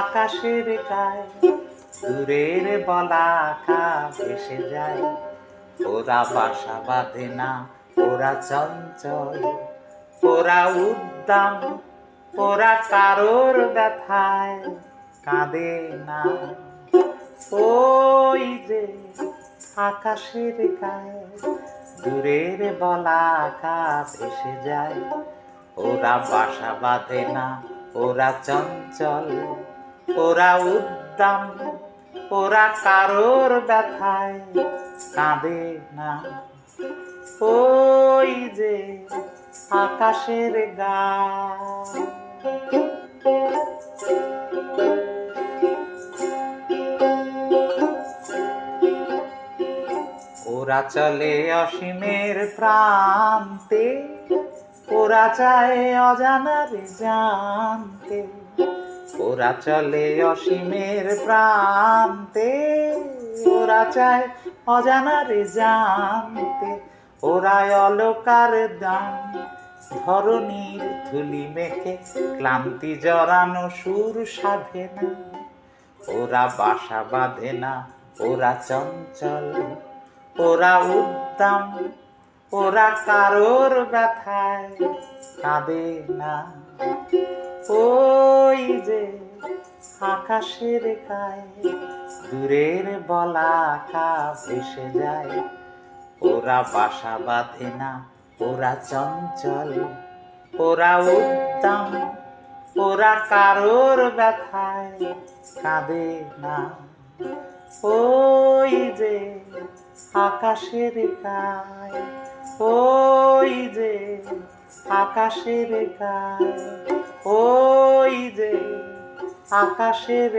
আকাশের গায়ে দূরের বলাকা ভেসে যায়। ওরা বাসা বাঁধে না, ওরা চঞ্চল, ওরা উদ্দাম, ওরা কারোর ব্যথায় কাঁদে না। ওই যে আকাশের গায়ে দূরের বলাকা ভেসে যায়। ওরা বাসা বাঁধে না, ওরা চঞ্চল ওরা উদ্দাম ওরা কারোর ব্যথায় কাঁদে না। ওই যে আকাশের গা। ওরা চলে অসীমের প্রান্তে, ওরা চায় অজানার জানতে। ওরা চলে অসীমের প্রান্তে, ওরা চায় অজানার জানতে। ওরা অলকার দাম ধরনীর ধুলি মেখে ক্লান্তি জড়ানো সুর সাধে না। ওরা বাসা বাঁধে না, ওরা চঞ্চল, ওরা উদ্দাম, ওরা কারোর ব্যথায় কাঁদে না। ওই যে আকাশের গায়ে। দূরের বলাকা ভেসে যায়। ওরা বাসা বাঁধে না, ওরা চঞ্চল। ওরা উদ্দাম, ওরা কারোর ব্যথায় কাঁদে না। ওই যে আকাশের গায়ে, ওই যে আকাশের গায়ে, ওই যে আকাশের